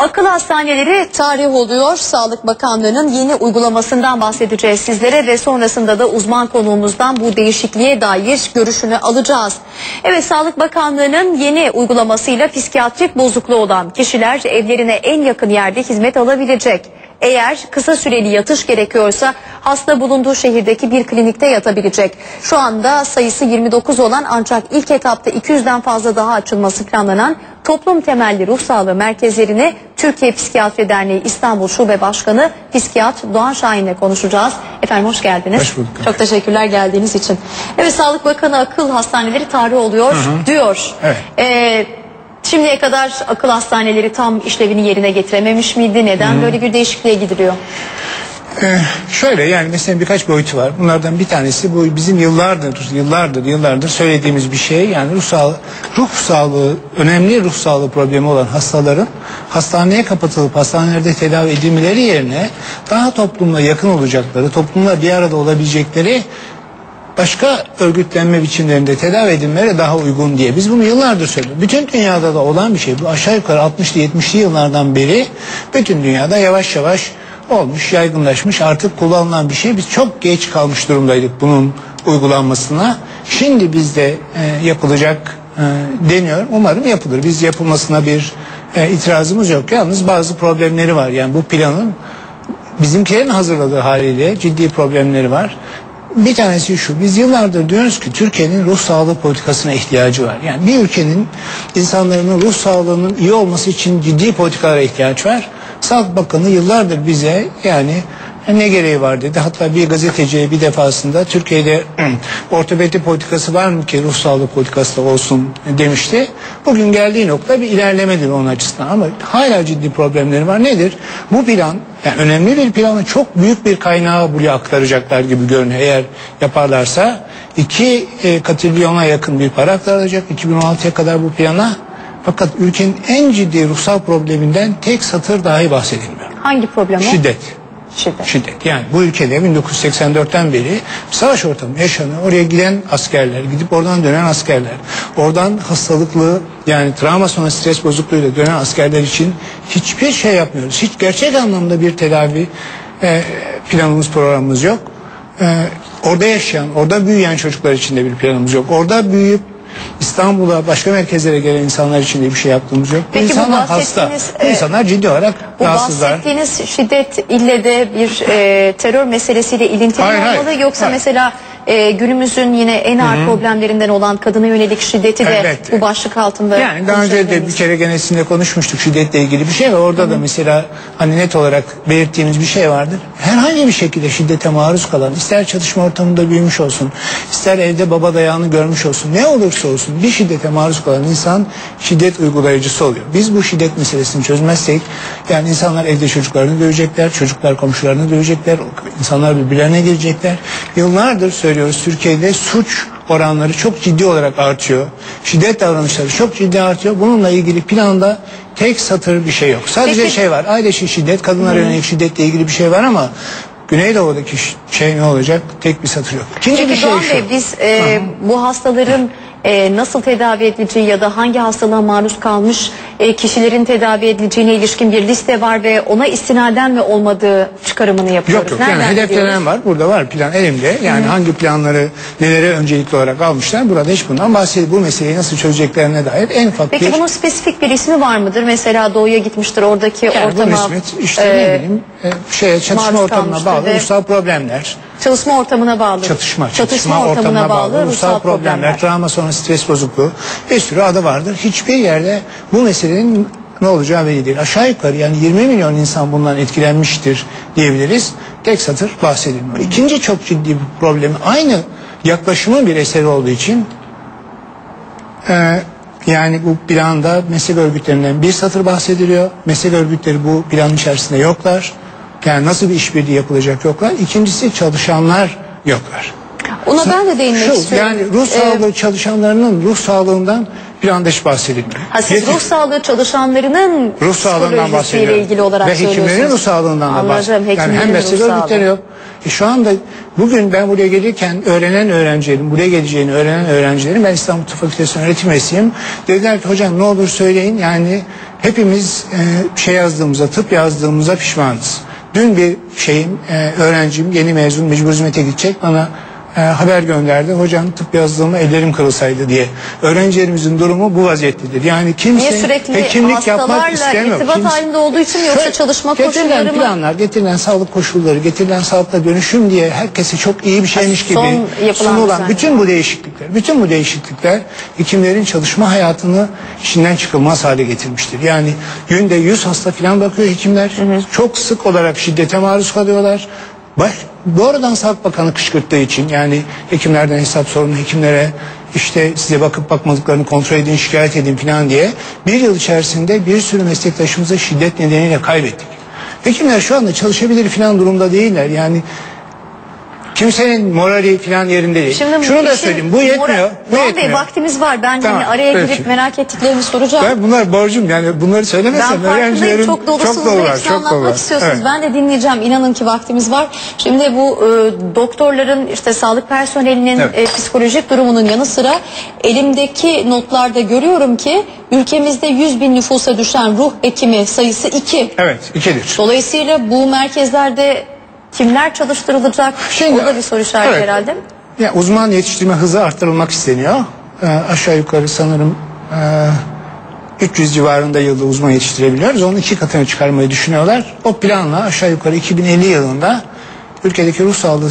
Akıl hastaneleri tarih oluyor. Sağlık Bakanlığı'nın yeni uygulamasından bahsedeceğiz sizlere ve sonrasında da uzman konuğumuzdan bu değişikliğe dair görüşünü alacağız. Evet Sağlık Bakanlığı'nın yeni uygulamasıyla psikiyatrik bozukluğu olan kişiler evlerine en yakın yerde hizmet alabilecek. Eğer kısa süreli yatış gerekiyorsa hasta bulunduğu şehirdeki bir klinikte yatabilecek. Şu anda sayısı 29 olan ancak ilk etapta 200'den fazla daha açılması planlanan toplum temelli ruh sağlığı merkezlerini Türkiye Psikiyatri Derneği İstanbul Şube Başkanı Psikiyatr Doğan Şahin'le konuşacağız. Efendim hoş geldiniz. Hoş bulduk. Çok teşekkürler geldiğiniz için. Evet Sağlık Bakanı akıl hastaneleri tarih oluyor diyor. Evet. Ee, Şimdiye kadar akıl hastaneleri tam işlevini yerine getirememiş miydi? Neden böyle bir değişikliğe gidiliyor? Ee, şöyle yani mesela birkaç boyutu var. Bunlardan bir tanesi bu bizim yıllardır, yıllardır, yıllardır söylediğimiz bir şey. Yani ruh sağlığı, ruh sağlığı, önemli ruh sağlığı problemi olan hastaların hastaneye kapatılıp hastanelerde tedavi edilmeleri yerine daha toplumla yakın olacakları, toplumla bir arada olabilecekleri başka örgütlenme biçimlerinde tedavi edilmeleri daha uygun diye. Biz bunu yıllardır söylüyoruz. Bütün dünyada da olan bir şey. Bu aşağı yukarı 60'lı 70'li yıllardan beri bütün dünyada yavaş yavaş olmuş, yaygınlaşmış, artık kullanılan bir şey. Biz çok geç kalmış durumdaydık bunun uygulanmasına. Şimdi bizde e, yapılacak e, deniyor. Umarım yapılır. Biz yapılmasına bir e, itirazımız yok. Yalnız bazı problemleri var. Yani bu planın bizimkilerin hazırladığı haliyle ciddi problemleri var. Bir tanesi şu, biz yıllardır diyoruz ki Türkiye'nin ruh sağlığı politikasına ihtiyacı var. Yani bir ülkenin insanların ruh sağlığının iyi olması için ciddi politikalara ihtiyaç var. Sağlık Bakanı yıllardır bize yani ne gereği var dedi. Hatta bir gazeteciye bir defasında Türkiye'de ortopedi politikası var mı ki ruh sağlığı politikası da olsun demişti. Bugün geldiği nokta bir ilerlemedir onun açısından ama hala ciddi problemleri var. Nedir? Bu plan yani önemli bir planı çok büyük bir kaynağı buraya aktaracaklar gibi görünüyor. Eğer yaparlarsa 2 e, katrilyona yakın bir para aktarılacak 2016'ya kadar bu plana. Fakat ülkenin en ciddi ruhsal probleminden tek satır dahi bahsedilmiyor. Hangi problem o? Şiddet. Şiddet. Şiddet. Yani bu ülkede 1984'ten beri savaş ortamı yaşanıyor. Oraya giden askerler, gidip oradan dönen askerler, oradan hastalıklı yani travma sonrası stres bozukluğuyla dönen askerler için hiçbir şey yapmıyoruz. Hiç gerçek anlamda bir tedavi e, planımız, programımız yok. E, orada yaşayan, orada büyüyen çocuklar için de bir planımız yok. Orada büyüyüp İstanbul'a başka merkezlere gelen insanlar için de bir şey yaptığımız yok. Peki bu insanlar hasta. e, insanlar ciddi olarak Bu rahatsızlar. bahsettiğiniz şiddet ille de bir e, terör meselesiyle ilintili Hayır, mi hayır, olmalı yoksa hayır. mesela e, günümüzün yine en ağır problemlerinden olan kadına yönelik şiddeti de Elbette. bu başlık altında Yani daha önce de bir kere genesinde konuşmuştuk şiddetle ilgili bir şey ve orada da mesela hani net olarak belirttiğimiz bir şey vardır. Herhangi bir şekilde şiddete maruz kalan ister çatışma ortamında büyümüş olsun ister evde baba dayağını görmüş olsun ne olursa olsun bir şiddete maruz kalan insan şiddet uygulayıcısı oluyor. Biz bu şiddet meselesini çözmezsek yani insanlar evde çocuklarını dövecekler, çocuklar komşularını dövecekler, insanlar birbirlerine girecekler. Yıllardır söylüyoruz Türkiye'de suç oranları çok ciddi olarak artıyor. Şiddet davranışları çok ciddi artıyor. Bununla ilgili planda tek satır bir şey yok. Sadece Peki- şey var. Aile içi şiddet, kadınlara yönelik şiddetle ilgili bir şey var ama Güneydoğu'daki şey ne olacak? Tek bir satır yok. İkinci bir Peki şey Doğan şu. Bey biz e, bu hastaların e, nasıl tedavi edileceği ya da hangi hastalığa maruz kalmış e, kişilerin tedavi edileceğine ilişkin bir liste var ve ona istinaden mi olmadığı çıkarımını yapıyoruz. Yok yok yani hedeflenen var. Burada var plan elimde. Yani hangi planları nelere öncelikli olarak almışlar. Burada hiç bundan bahsediyor. Bu meseleyi nasıl çözeceklerine dair en ufak Peki bir... bunun spesifik bir ismi var mıdır? Mesela doğuya gitmiştir oradaki yani bu ortama nispet işte e, ne bileyim e, şeye, çatışma ortamına bağlı ve- ruhsal problemler. çalışma ortamına bağlı. Çatışma, çatışma, ortamına, bağlı, ruhsal problemler, travma sonrası stres bozukluğu bir sürü adı vardır. Hiçbir yerde bu meselenin ne olacağı belli değil. Aşağı yukarı yani 20 milyon insan bundan etkilenmiştir diyebiliriz. Tek satır bahsedilmiyor. İkinci çok ciddi bir problemi aynı yaklaşımın bir eseri olduğu için e, yani bu planda meslek örgütlerinden bir satır bahsediliyor. Meslek örgütleri bu planın içerisinde yoklar. Yani nasıl bir işbirliği yapılacak yoklar. İkincisi çalışanlar yoklar. Ona ben de değinmek Şu, istiyorum. yani ruh Ee, sağlığı çalışanlarının ruh sağlığından planda hiç bahsedilmiyor. Ha, siz Yetim- ruh sağlığı çalışanlarının ruh sağlığından bahsediyorum. ilgili olarak Ve hekimlerin ruh sağlığından da bahsediyorum. Yani hem sağlığı. örgütleri yok. E şu anda bugün ben buraya gelirken öğrenen öğrencilerin, buraya geleceğini öğrenen öğrencilerin ben İstanbul Tıp Fakültesi'nin öğretim üyesiyim. Dediler ki hocam ne olur söyleyin yani hepimiz e, şey yazdığımıza, tıp yazdığımıza pişmanız. Dün bir şeyim, e, öğrencim yeni mezun mecbur hizmete gidecek bana e, haber gönderdi. Hocam tıp yazdığıma ellerim kırılsaydı diye. Öğrencilerimizin durumu bu vaziyettedir. Yani kimse Niye sürekli hekimlik yapmak hastalarla istemiyor. irtibat Kimse- halinde olduğu için mi yoksa Şöyle, çalışma getirilen koşulları mı? planlar, getirilen sağlık koşulları, getirilen sağlıkla dönüşüm diye herkese çok iyi bir şeymiş gibi Son yapılan sunulan bütün bu değişiklikler, bütün bu değişiklikler hekimlerin çalışma hayatını işinden çıkılmaz hale getirmiştir. Yani günde 100 hasta falan bakıyor hekimler. Çok sık olarak şiddete maruz kalıyorlar. Baş, doğrudan Sağlık Bakanı kışkırttığı için yani hekimlerden hesap sorun hekimlere işte size bakıp bakmadıklarını kontrol edin şikayet edin falan diye bir yıl içerisinde bir sürü meslektaşımızı şiddet nedeniyle kaybettik. Hekimler şu anda çalışabilir falan durumda değiller. Yani kimsenin morali falan yerinde değil. Şimdi Şunu da işin söyleyeyim bu yetmiyor. Bu Doğan yetmiyor. Bey vaktimiz var. Ben Tamam, hani araya girip peki. merak ettiklerimi soracağım. Ben bunlar borcum yani bunları Ben söylemesem farkındayım öğrencilerin çok dolusunuz çok dolu var. hepsini Çok anlatmak var. istiyorsunuz. Evet. Ben de dinleyeceğim. İnanın ki vaktimiz var. Şimdi bu e, doktorların işte sağlık personelinin Evet. e, psikolojik durumunun yanı sıra elimdeki notlarda görüyorum ki ülkemizde 100 bin nüfusa düşen ruh hekimi sayısı 2. Evet ikidir. Dolayısıyla bu merkezlerde kimler çalıştırılacak? o da bir soru işareti evet. herhalde. Ya uzman yetiştirme hızı arttırılmak isteniyor. Ee, aşağı yukarı sanırım e, 300 civarında yılda uzman yetiştirebiliyoruz. Onun iki katını çıkarmayı düşünüyorlar. O planla aşağı yukarı 2050 yılında ülkedeki ruh sağlığı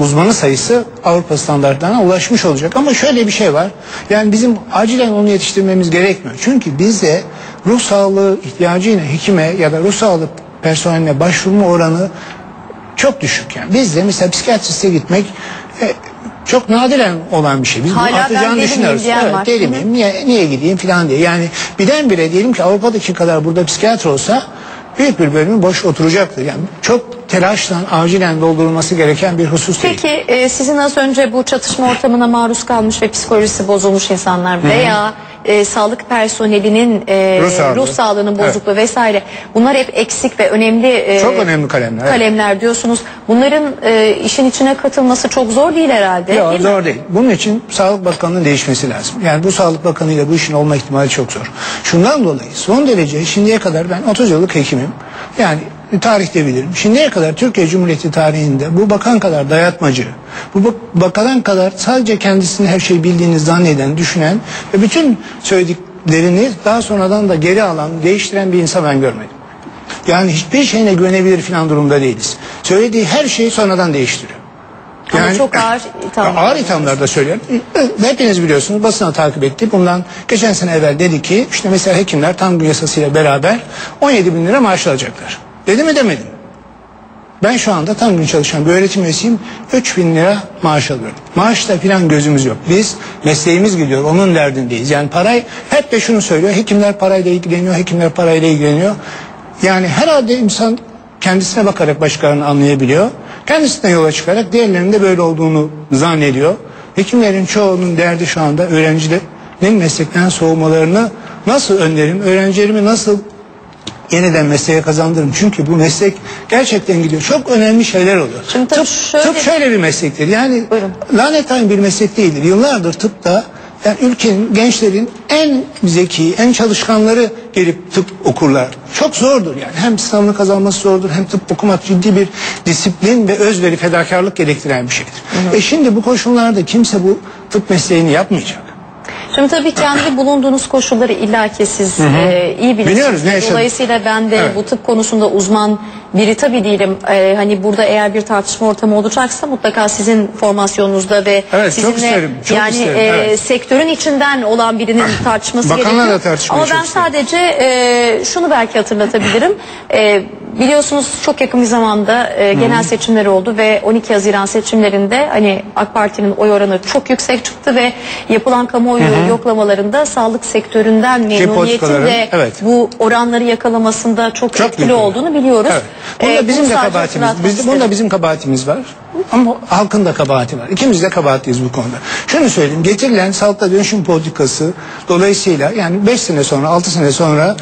uzmanı sayısı Avrupa standartlarına ulaşmış olacak. Ama şöyle bir şey var. Yani bizim acilen onu yetiştirmemiz gerekmiyor. Çünkü bizde ruh sağlığı ihtiyacıyla hekime ya da ruh sağlığı personeline başvurma oranı çok düşük yani. Bizde mesela psikiyatriste gitmek e, çok nadiren olan bir şey. Biz bunu Hala deli miyim düşünüyoruz. Evet, var. deli miyim? Niye, niye gideyim falan diye. Yani birdenbire diyelim ki Avrupa'daki kadar burada psikiyatr olsa büyük bir bölümü boş oturacaktır. Yani çok telaşla acilen doldurulması gereken bir husus değil. Peki e, sizin az önce bu çatışma ortamına maruz kalmış ve psikolojisi bozulmuş insanlar veya e, sağlık personelinin e, Ruh sağlığı. ruh sağlığının bozukluğu vesaire bunlar hep eksik ve önemli e, Çok önemli kalemler, evet. kalemler diyorsunuz. Bunların e, işin içine katılması çok zor değil herhalde. Yok değil mi? zor değil. Bunun için Sağlık Bakanı'nın değişmesi lazım. Yani bu Sağlık Bakanı ile bu işin olma ihtimali çok zor. Şundan dolayı son derece şimdiye kadar ben 30 yıllık hekimim. Yani tarihte bilirim. Şimdiye kadar Türkiye Cumhuriyeti tarihinde bu bakan kadar dayatmacı, bu bak- bakan kadar sadece kendisini her şeyi bildiğini zanneden, düşünen ve bütün söylediklerini daha sonradan da geri alan, değiştiren bir insan ben görmedim. Yani hiçbir şeyine güvenebilir falan durumda değiliz. Söylediği her şeyi sonradan değiştiriyor. Ama çok ağır ithamlar. Ağır ithamlar da söylüyorum. Hepiniz biliyorsunuz basına takip etti. Bundan geçen sene evvel dedi ki işte mesela hekimler tam gün yasasıyla beraber 17 bin lira maaş alacaklar. Dedi mi demedim. Ben şu anda tam gün çalışan bir öğretim üyesiyim. 3 bin lira maaş alıyorum. Maaşta filan gözümüz yok. Biz mesleğimiz gidiyor. Onun derdindeyiz. Yani parayı hep de şunu söylüyor. Hekimler parayla ilgileniyor. Hekimler parayla ilgileniyor. Yani herhalde insan kendisine bakarak başkalarını anlayabiliyor. Kendisinden yola çıkarak diğerlerinin de böyle olduğunu zannediyor. Hekimlerin çoğunun derdi şu anda öğrencilerin meslekten soğumalarını nasıl önlerim, öğrencilerimi nasıl yeniden mesleğe kazandırırım. Çünkü bu meslek gerçekten gidiyor. Çok önemli şeyler oluyor. Şimdi tıp, şöyle- tıp şöyle bir meslektir. Yani Buyurun. lanet bir meslek değildir. Yıllardır tıpta yani ülkenin, gençlerin en zeki, en çalışkanları gelip tıp okurlar. Çok zordur yani. Hem sınavını kazanması zordur hem tıp okumak ciddi bir disiplin ve özveri, fedakarlık gerektiren bir şeydir. E şimdi bu koşullarda kimse bu tıp mesleğini yapmayacak. Şimdi tabii kendi bulunduğunuz koşulları illaki siz e, iyi bilirsiniz. Biliyoruz, ne yaşadık. Dolayısıyla ben de Evet. bu tıp konusunda uzman biri tabii değilim. E, hani burada eğer bir tartışma ortamı olacaksa mutlaka sizin formasyonunuzda ve Evet, çok sizinle isterim, çok yani isterim, e, evet. sektörün içinden olan birinin tartışması Bakanla gerekiyor. tartışmayı Ama ben isterim. sadece e, şunu belki hatırlatabilirim. E, Biliyorsunuz çok yakın bir zamanda e, genel seçimler oldu ve 12 Haziran seçimlerinde hani AK Parti'nin oy oranı çok yüksek çıktı ve yapılan kamuoyu yoklamalarında sağlık sektöründen memnuniyetin politikaların, de evet. bu oranları yakalamasında çok, Çok etkili büyük olduğunu biliyoruz. Evet. Bunda E, bizim bunu de sadece kabahatimiz. hatırlatmak Biz, bunda istedim. bizim kabahatimiz var. Ama halkın da kabahati var. İkimiz de kabahatliyiz bu konuda. Şunu söyleyeyim. Getirilen sağlıkla dönüşüm politikası dolayısıyla yani 5 sene sonra 6 sene sonra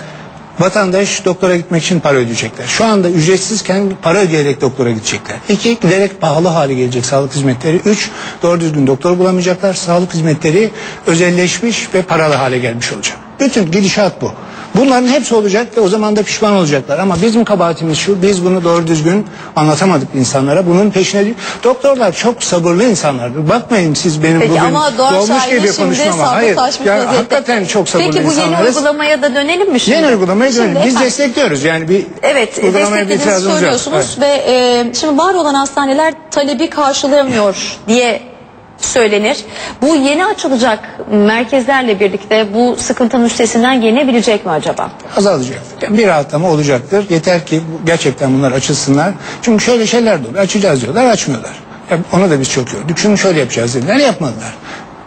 vatandaş doktora gitmek için para ödeyecekler. Şu anda ücretsizken para ödeyerek doktora gidecekler. İki, giderek pahalı hale gelecek sağlık hizmetleri. Üç, doğru düzgün doktor bulamayacaklar. Sağlık hizmetleri özelleşmiş ve paralı hale gelmiş olacak. Bütün gidişat bu. Bunların hepsi olacak ve o zaman da pişman olacaklar. Ama bizim kabahatimiz şu, biz bunu doğru düzgün anlatamadık insanlara. Bunun peşine. Doktorlar çok sabırlı insanlardır. Bakmayın siz benim Peki bugün ama Şahin'in gibi şimdi konuşmam ama. sabrı Hayır, taşmış ya vaziyette. hakikaten çok sabırlı Peki bu yeni insanlarız. uygulamaya da dönelim mi şimdi? Yeni uygulamaya Şimdi dönelim. Biz efendim- destekliyoruz. Yani bir Evet, uygulamaya bir itirazımız yok. söylüyorsunuz ve e, şimdi var olan hastaneler talebi karşılayamıyor diye söylenir. Bu yeni açılacak merkezlerle birlikte bu sıkıntının üstesinden gelebilecek mi acaba? azalacak. Bir rahatlama olacaktır. Yeter ki gerçekten bunlar açılsınlar. Çünkü şöyle şeyler de oluyor. Açacağız diyorlar, açmıyorlar. Ya onu da biz çok gördük. Şunu şöyle yapacağız dediler, yapmadılar.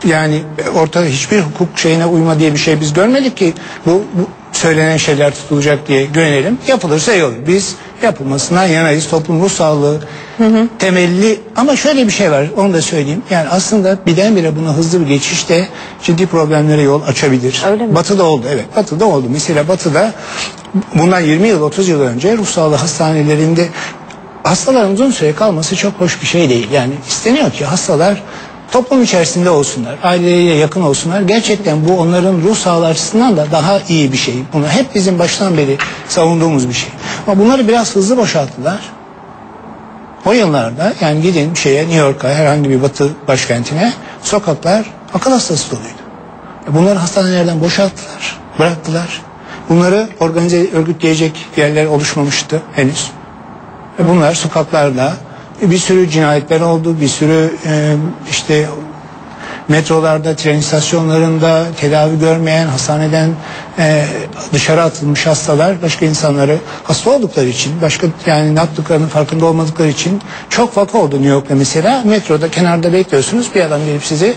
Yani ortada hiçbir hukuk şeyine uyma diye bir şey biz görmedik ki bu, bu söylenen şeyler tutulacak diye güvenelim. Yapılırsa iyi olur. Biz yapılmasından yanayız. Toplum ruh sağlığı temelli ama şöyle bir şey var onu da söyleyeyim. Yani aslında birdenbire buna hızlı bir geçiş de ciddi problemlere yol açabilir. Öyle mi? Batı'da oldu evet. Batı'da oldu. Mesela Batı'da bundan 20 yıl 30 yıl önce ruh sağlığı hastanelerinde hastaların uzun süre kalması çok hoş bir şey değil. Yani isteniyor ki hastalar toplum içerisinde olsunlar, aileleriyle yakın olsunlar. Gerçekten bu onların ruh sağlığı açısından da daha iyi bir şey. Bunu hep bizim baştan beri savunduğumuz bir şey. Ama bunları biraz hızlı boşalttılar. O yıllarda yani gidin şeye New York'a herhangi bir batı başkentine sokaklar akıl hastası doluydu. E Bunları hastanelerden boşalttılar, bıraktılar. Bunları organize örgütleyecek yerler oluşmamıştı henüz. Ve bunlar sokaklarda bir sürü cinayetler oldu, bir sürü e, işte metrolarda, tren istasyonlarında tedavi görmeyen, hastaneden e, dışarı atılmış hastalar başka insanları hasta oldukları için, başka yani ne yaptıklarının farkında olmadıkları için çok vaka oldu New York'ta mesela. Metroda kenarda bekliyorsunuz bir adam gelip sizi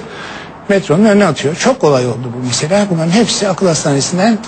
metronun önüne atıyor. Çok kolay oldu bu mesela. Bunların hepsi akıl hastanesinden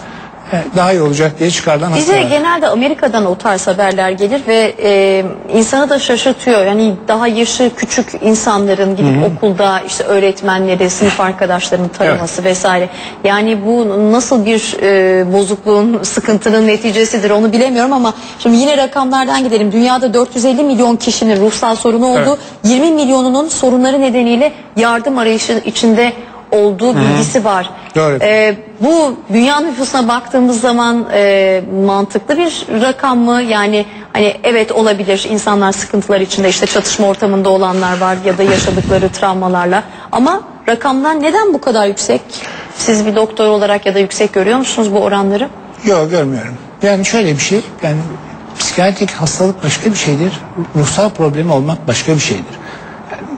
daha iyi olacak diye çıkarılan Bize hastalar. genelde Amerika'dan o tarz haberler gelir ve e, insanı da şaşırtıyor. Yani daha yaşı küçük insanların gidip okulda işte öğretmenleri, sınıf arkadaşlarının taraması vesaire. Yani bu nasıl bir e, bozukluğun, sıkıntının neticesidir onu bilemiyorum ama şimdi yine rakamlardan gidelim. Dünyada 450 milyon kişinin ruhsal sorunu oldu. 20 milyonunun sorunları nedeniyle yardım arayışı içinde olduğu bilgisi var. Doğru. E, bu dünya nüfusuna baktığımız zaman e, mantıklı bir rakam mı? Yani hani evet olabilir insanlar sıkıntılar içinde işte çatışma ortamında olanlar var ya da yaşadıkları travmalarla ama rakamlar neden bu kadar yüksek? Siz bir doktor olarak ya da yüksek görüyor musunuz bu oranları? Yok görmüyorum. Yani şöyle bir şey. Yani psikiyatrik hastalık başka bir şeydir. Ruhsal problemi olmak başka bir şeydir.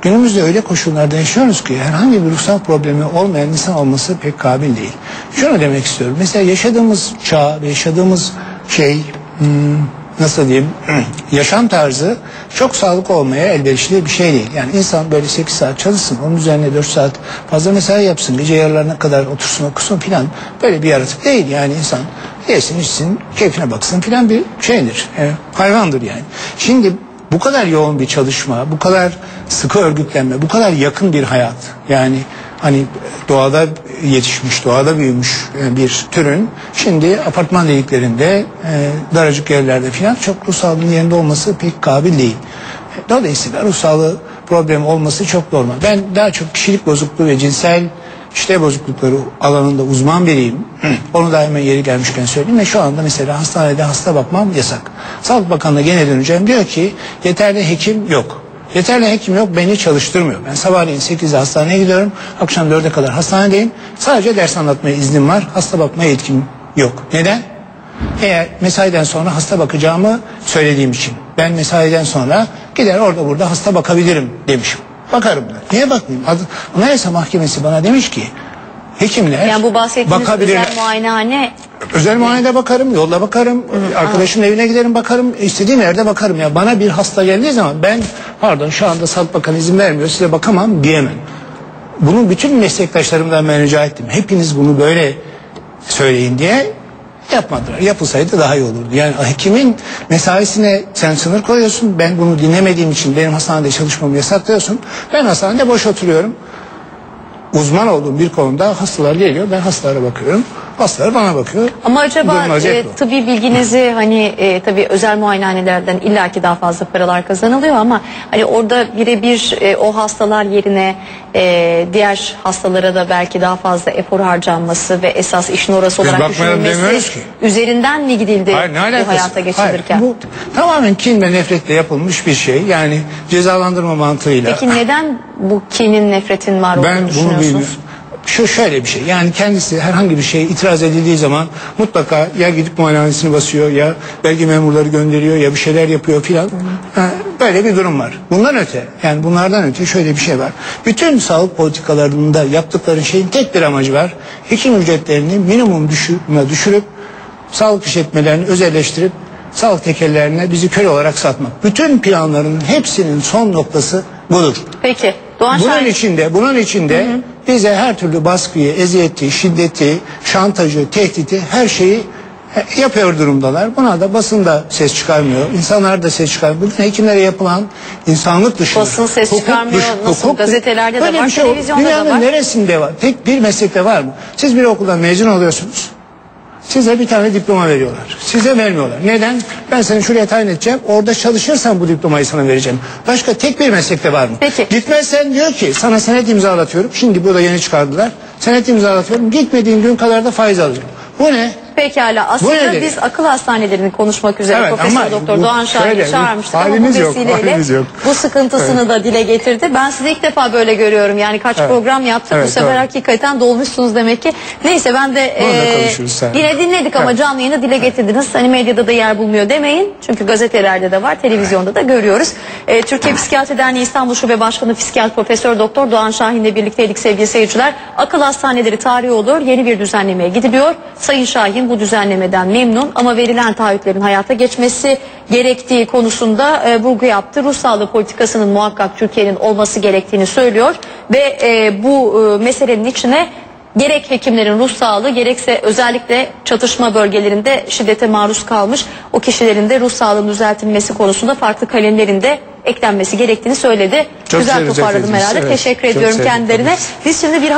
Günümüzde öyle koşullarda yaşıyoruz ki herhangi bir ruhsal problemi olmayan insan olması pek kabil değil. Şunu demek istiyorum. Mesela yaşadığımız çağ ve yaşadığımız şey hmm, nasıl diyeyim yaşam tarzı çok sağlıklı olmaya elverişli bir şey değil. Yani insan böyle 8 saat çalışsın onun üzerine 4 saat fazla mesai yapsın gece yarılarına kadar otursun okusun filan böyle bir yaratık değil yani insan yesin içsin keyfine baksın filan bir şeydir e, hayvandır yani. Şimdi bu kadar yoğun bir çalışma, bu kadar sıkı örgütlenme, bu kadar yakın bir hayat. Yani hani doğada yetişmiş, doğada büyümüş e, bir türün şimdi apartman dediklerinde e, daracık yerlerde falan çok ruh sağlığının yerinde olması pek kabil değil. Dolayısıyla ruh sağlığı problemi olması çok normal. Ben daha çok kişilik bozukluğu ve cinsel işte bozuklukları alanında uzman biriyim. Onu da hemen yeri gelmişken söyleyeyim ve şu anda mesela hastanede hasta bakmam yasak. Sağlık Bakanı'na gene döneceğim. Diyor ki yeterli hekim yok. Yeterli hekim yok beni çalıştırmıyor. Ben sabahleyin 8'de hastaneye gidiyorum. Akşam 4'e kadar hastanedeyim. Sadece ders anlatmaya iznim var. Hasta bakmaya yetkim yok. Neden? Eğer mesaiden sonra hasta bakacağımı söylediğim için. Ben mesaiden sonra gider orada burada hasta bakabilirim demişim. Bakarım da. Niye bakmayayım? Adı, Anayasa Mahkemesi bana demiş ki hekimler Yani bu bahsettiğiniz bakabilirler. özel muayenehane Özel muayenede bakarım, yolda bakarım, arkadaşımın evine giderim bakarım, istediğim yerde bakarım. Ya bana bir hasta geldiği zaman ben pardon şu anda Sağlık Bakanı izin vermiyor size bakamam diyemem. Bunu bütün meslektaşlarımdan ben rica ettim. Hepiniz bunu böyle söyleyin diye yapmadılar. Yapılsaydı daha iyi olurdu. Yani hekimin mesaisine sen sınır koyuyorsun. Ben bunu dinlemediğim için benim hastanede çalışmamı yasaklıyorsun. Ben hastanede boş oturuyorum. Uzman olduğum bir konuda hastalar geliyor. Ben hastalara bakıyorum. Hastalar bana bakıyor. Ama acaba e, tıbbi bilginizi hani e, tabii özel muayenehanelerden illaki daha fazla paralar kazanılıyor ama hani orada birebir e, o hastalar yerine e, diğer hastalara da belki daha fazla efor harcanması ve esas işin orası Biz olarak bakmayalım demiyoruz düşünülmesi ki. üzerinden mi gidildi Hayır, ne bu alakası? hayata geçirilirken? Hayır, bu tamamen kin ve nefretle yapılmış bir şey. Yani cezalandırma mantığıyla. Peki neden bu kinin nefretin var Ben olduğunu bunu düşünüyorsunuz? bilmiyorum. Şu şöyle bir şey yani kendisi herhangi bir şeye itiraz edildiği zaman mutlaka ya gidip muayenehanesini basıyor ya belge memurları gönderiyor ya bir şeyler yapıyor filan. Böyle bir durum var. Bundan öte yani bunlardan öte şöyle bir şey var. Bütün sağlık politikalarında yaptıkları şeyin tek bir amacı var. Hekim ücretlerini minimum düşürme düşürüp sağlık işletmelerini özelleştirip sağlık tekellerine bizi köle olarak satmak. Bütün planlarının hepsinin son noktası budur. Peki Doğan Bunun Şahin içinde, bunun içinde bize her türlü baskıyı, eziyeti, şiddeti, şantajı, tehdidi her şeyi yapıyor durumdalar. Buna da basın da ses çıkarmıyor. İnsanlar da ses çıkarmıyor. Bugün hekimlere yapılan insanlık dışı. Basın ses çıkarmıyor. Nasıl? Gazetelerde de var, şey televizyonda da Dünyanın var. neresinde var? Tek bir meslekte var mı? Siz bir okuldan mezun oluyorsunuz. Size bir tane diploma veriyorlar. Size vermiyorlar. Neden? Ben seni şuraya tayin edeceğim. Orada çalışırsan bu diplomayı sana vereceğim. Başka tek bir meslekte var mı? Peki. Gitmezsen diyor ki sana senet imzalatıyorum. Şimdi burada yeni çıkardılar. Senet imzalatıyorum. Gitmediğin gün kadar da faiz alacağım. Bu ne? Pekala. Aslında biz akıl hastanelerini konuşmak üzere Evet, Profesör ama Doktor bu Doğan Şahin'i çağırmıştık ama bu yok, vesileyle yok. bu sıkıntısını da dile getirdi. Ben sizi ilk defa böyle görüyorum. Yani kaç Evet. program yaptık. bu Evet, sefer doğru. hakikaten dolmuşsunuz demek ki. Neyse ben de seninle. yine dinledik ama Evet. canlı yayını dile getirdiniz. Hani medyada da yer bulmuyor demeyin. Çünkü gazetelerde de var, televizyonda da görüyoruz. Eee, Türkiye Psikiyatri Derneği İstanbul Şube Başkanı Psikiyatr Profesör Doktor Doğan Şahin'le birlikteydik sevgili seyirciler. Akıl hastaneleri tarihi olur. Yeni bir düzenlemeye gidiliyor. Sayın Şahin bu düzenlemeden memnun ama verilen taahhütlerin hayata geçmesi gerektiği konusunda e, vurgu yaptı. Ruh sağlığı politikasının muhakkak Türkiye'nin olması gerektiğini söylüyor ve e, bu e, meselenin içine gerek hekimlerin ruh sağlığı gerekse özellikle çatışma bölgelerinde şiddete maruz kalmış o kişilerin de ruh sağlığının düzeltilmesi konusunda farklı kalemlerin de eklenmesi gerektiğini söyledi. Çok Güzel toparladım herhalde. Evet, Teşekkür ediyorum kendilerine. Biz şimdi bir